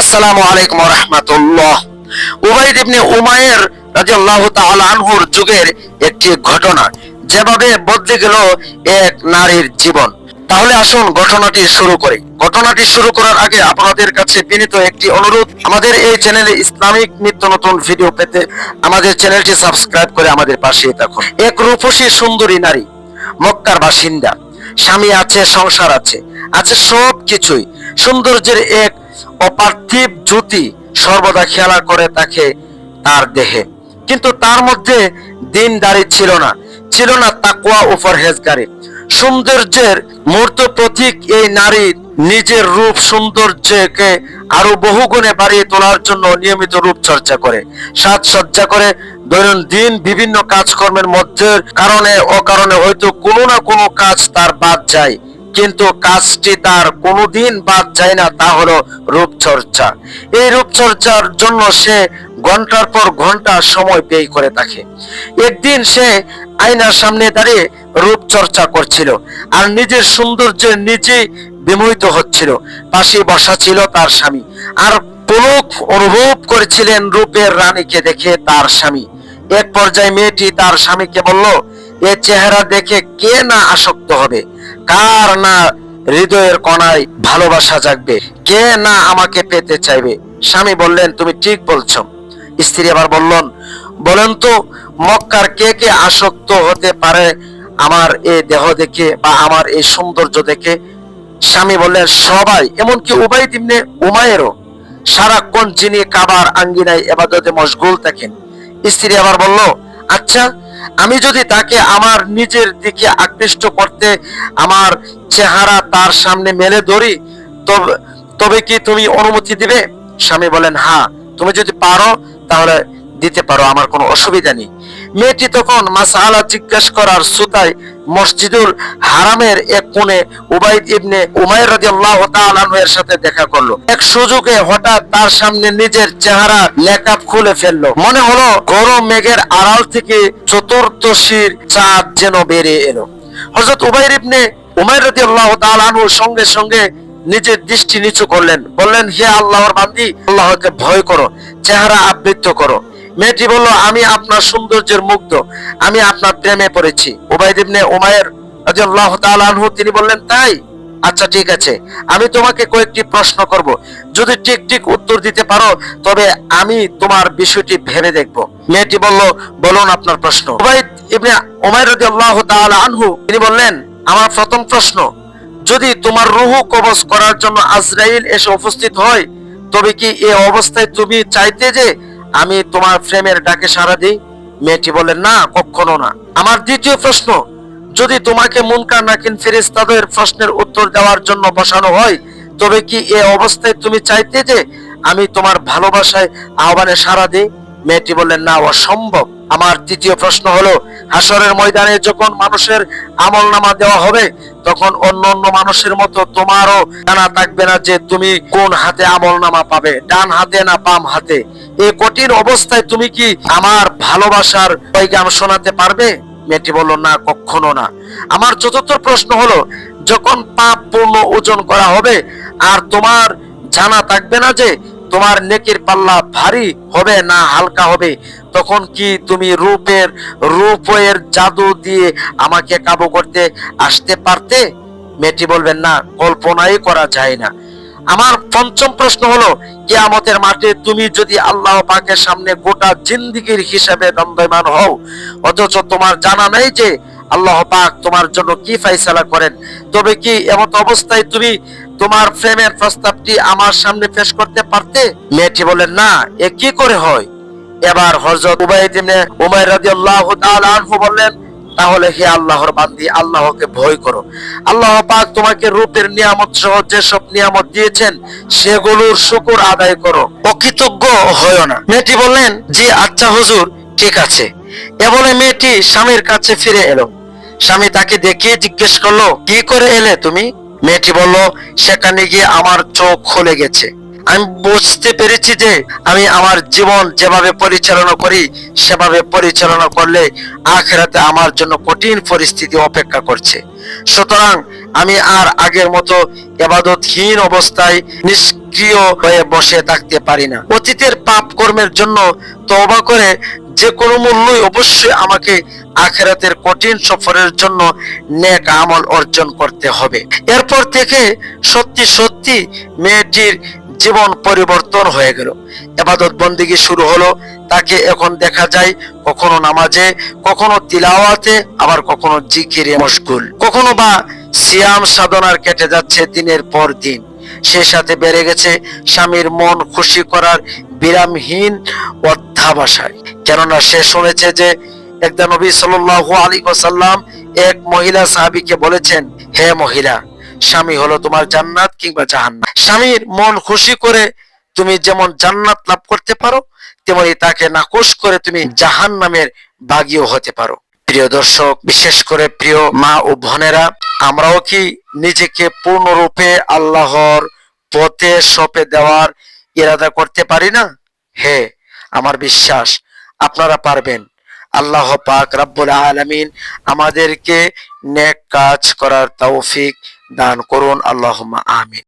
আসসালামু আলাইকুম রহমতুল্লাহ। উবাইদ ইবনে উমায়ের রাদিয়াল্লাহু তাআলা আনহুর যুগের একটি ঘটনা, যেভাবে বদলে গেল এক নারীর জীবন। তাহলে আসুন ঘটনাটি শুরু করি। ঘটনাটি শুরু করার আগে আপনাদের কাছে বিনীত একটি অনুরোধ, আমাদের এই চ্যানেলে ইসলামিক নিত্য নতুন ভিডিও পেতে আমাদের চ্যানেলটি সাবস্ক্রাইব করে আমাদের পাশে থাকুন। এক রূপসী সুন্দরী নারী, মক্কার বাসিন্দা। স্বামী আছে, সংসার আছে। আছে সব কিছুই সৌন্দর্যের এক অপার্থিব জ্যোতি সর্বদা খেলা করে তাকে তার দেহে। কিন্তু তার মধ্যে দিন দাঁড়ি ছিল না। ছিল না তাকুয়া ও পরহেজগারি। সৌন্দর্যের মূর্ত প্রতীক এই নারীর নিজের রূপ সৌন্দর্যকে আরও বহুগুণে বাড়িয়ে তোলার জন্য নিয়মিত রূপ চর্চা করে, সাজসজ্জা করে, দৈনন্দিন বিভিন্ন কাজকর্মের মধ্যে কারণে অকারণে হয়তো কোনো না কোনো কাজ তার বাদ যায়। কিন্তু কাজটি তার কোনোদিন বাদ যায় না, তা হলো রূপচর্চা। এই রূপচর্চার জন্য সে ঘণ্টার পর ঘণ্টা সময় ব্যয় করে থাকে। একদিন সে আয়নার সামনে দাঁড়িয়ে রূপচর্চা করছিল আর নিজের সৌন্দর্যের নিজেই বিমোহিত হচ্ছিল। পাশে বসা ছিল তার স্বামী আর পুলক অনুভব করেছিলেন রূপের রানীকে দেখে তার স্বামী। এক পর্যায়ে মেয়েটি তার স্বামীকে বলল, এ চেহারা দেখে কে না আসক্ত হবে? কার না হৃদয়ের কণায় ভালোবাসা জাগবে? কে না আমাকে পেতে চাইবে? স্বামী বললেন, তুমি ঠিক বলছ। স্ত্রী আবার বললেন, বলেন তো, মক্কার কে কে আসক্ত হতে পারে আমার এই দেহ দেখে বা আমার এই সৌন্দর্য দেখে? স্বামী বললেন, সবাই, এমনকি উবাই দিমনে উমায়েরও সারাক্ষণ যিনি কাবার আঙ্গিনায় এবাদতে মশগুল থাকেন। স্ত্রী আবার বলল আচ্ছা আমি যদি তাকে আমার নিজের দিকে আকৃষ্ট করতে আমার চেহারা তার সামনে মেলে ধরি, তবে কি তুমি অনুমতি দিবে? স্বামী বলেন হ্যাঁ তুমি যদি পারো, তাহলে দিতে পারো, আমার কোনো অসুবিধা নেই। মেয়েটি তখন মাসালা জিজ্ঞেস করার সুতায় মসজিদুল হারামের এক কোণে উবাইদ ইবনে উমাইর রাদিয়াল্লাহু এর সাথে দেখা করল। এক সুযোগে হঠাৎ তার সামনে নিজের চেহারা লেকাপ খুলে ফেলল। মনে হলো গরম মেঘের আড়াল থেকে চতুর্দশীর চাঁদ যেন বেরিয়ে এলো। হযরত উবাইর ইবনে উমাইর রাদিয়াল্লাহু তাআলা আনহু সঙ্গে সঙ্গে নিজের দৃষ্টি নিচু করলেন। বললেন, হে আল্লাহর বান্দি, আল্লাহকে ভয় করো, চেহারা আবৃত্ত করো। মেয়েটি বলল, আমি আপনার সৌন্দর্যের মুগ্ধ। আমি আপনার প্রেমে পড়েছি। ওবাইদ ইবনে উমায়ের আনহু, তিনি বললেন, তাই? আচ্ছা ঠিক আছে। আমি তোমাকে কয়েকটি প্রশ্ন করব। যদি ঠিক ঠিক উত্তর দিতে পারো, তবে আমি তোমার বিষয়টি ভেবে দেখব। মেয়েটি বলল, বলুন আপনার প্রশ্ন। আনহু, তিনি বললেন, আমার প্রথম প্রশ্ন, যদি তোমার রুহু কবজ করার জন্য আজরাইল এসে উপস্থিত হয়, তবে কি এ অবস্থায় তুমি চাইতে যে আমি তোমার প্রেমের ডাকে সাড়া দিই। মেয়েটি বললেন না, কখনো না। আমার দ্বিতীয় প্রশ্ন, যদি তোমাকে মুনকার নাকিন ফেরেশতাদের প্রশ্নের উত্তর দেওয়ার জন্য বসানো হয়, তবে কি এ অবস্থায় তুমি চাইতে যে আমি তোমার ভালোবাসায় আহ্বানে সাড়া দিই? মেয়েটি বললেন না, অসম্ভব। আমার তৃতীয় প্রশ্ন হলো হাসরের ময়দানে যখন মানুষের আমল নামা দেওয়া হবে, তখন অন্য অন্য মানুষের মতো তোমারও জানা থাকবে না যে তুমি কোন হাতে আমল নামা পাবে, ডান হাতে না বাম হাতে। এই কঠিন অবস্থায় তুমি কি আমার ভালোবাসার পৈগাম শোনাতে পারবে? মেয়েটি বলল, না, কখনো না। আমার চতুর্থ প্রশ্ন হলো, যখন পাপ পূর্ণ ওজন করা হবে, আর তোমার জানা থাকবে না যে তোমার নেকির পাল্লা ভারী হবে না হালকা হবে? তখন কি তুমি রূপের রূপের জাদু দিয়ে আমাকে কাবু করতে আসতে পারতে? মেয়েটি বলবেন, না, কল্পনাই করা যায় না। আমার পঞ্চম প্রশ্ন হলো, কিয়ামতের মাঠে তুমি যদি আল্লাহ পাকের সামনে গোটা জিন্দিগির হিসাবে দণ্ডমান হও, অথচ তোমার জানা নেই যে আল্লাহ পাক তোমার জন্য কি ফাইসালা করেন। তবে কি এমত অবস্থায় তুমি তোমার প্রেমের প্রস্তাবটি আমার সামনে পেশ করতে পারতে? মেয়েটি বলেন না, এ কি করে হয়? এবার হযরত উবাইদ ইবনে উমাইর রাদিয়াল্লাহু তাআলা আনহু বললেন, তাহলে হে আল্লাহর বান্দি, আল্লাহকে ভয় করো। আল্লাহ পাক তোমাকে রূপের নিয়ামত সহ যেসব নিয়ামত দিয়েছেন, সেগুলোর শুকুর আদায় করো। অকৃতজ্ঞ হয় না। মেয়েটি বললেন, জি আচ্ছা হুজুর, ঠিক আছে। এ বলে মেয়েটি স্বামীর কাছে ফিরে এলো। স্বামী তাকে দেখিয়ে জিজ্ঞেস করল, কি করে এলে তুমি? মেয়েটি বলল, সেখানে গিয়ে আমার চোখ খুলে গেছে। আমি বুঝতে পেরেছি যে আমি আমার জীবন যেভাবে পরিচালনা করি, সেভাবে পরিচালনা করলে আখেরাতে আমার জন্য কঠিন পরিস্থিতি অপেক্ষা করছে। সুতরাং আমি আর আগের মতো এবাদতহীন অবস্থায় নিষ্ক্রিয় হয়ে বসে থাকতে পারি না। অতীতের পাপ কর্মের জন্য তওবা করে যে কোনো মূল্যই অবশ্যই আমাকে আখেরাতের কঠিন সফরের জন্য নেক আমল অর্জন করতে হবে। এরপর থেকে সত্যি সত্যি মেয়েটির জীবন পরিবর্তন হয়ে গেল। এবাদত বন্দিগি শুরু হলো, তাকে এখন দেখা যায় কখনো নামাজে, কখনো তিলাওয়াতে, আবার কখনো জিকিরে মশগুল। কখনো বা সিয়াম সাধনার কেটে যাচ্ছে দিনের পর দিন। সে সাথে বেড়ে গেছে স্বামীর মন খুশি করার বিরামহীন অধ্যাবাসায় কেননা সে শুনেছে যে একদা নবী সাল্লাল্লাহু আলাইহি ওয়াসাল্লাম এক মহিলা সাহাবীকে বলেছেন, হে মহিলা, স্বামী হলো তোমার জান্নাত কিংবা জাহান্নাম। স্বামীর মন খুশি করে তুমি যেমন জান্নাত লাভ করতে পারো, তেমনি তাকে নাকশ করে তুমি জাহান্নামের বাগিও হতে পারো। প্রিয় দর্শক, বিশেষ করে প্রিয় মা ও বোনেরা, আমরাও কি নিজেকে পূর্ণরূপে আল্লাহর পথে সপে দেওয়ার ইরাদা করতে পারি না? হে, আমার বিশ্বাস, আপনারা পারবেন। আল্লাহ পাক রাব্বুল আলামিন আমাদেরকে নেক কাজ করার তৌফিক দান করুন। আল্লাহুম্মা আমিন।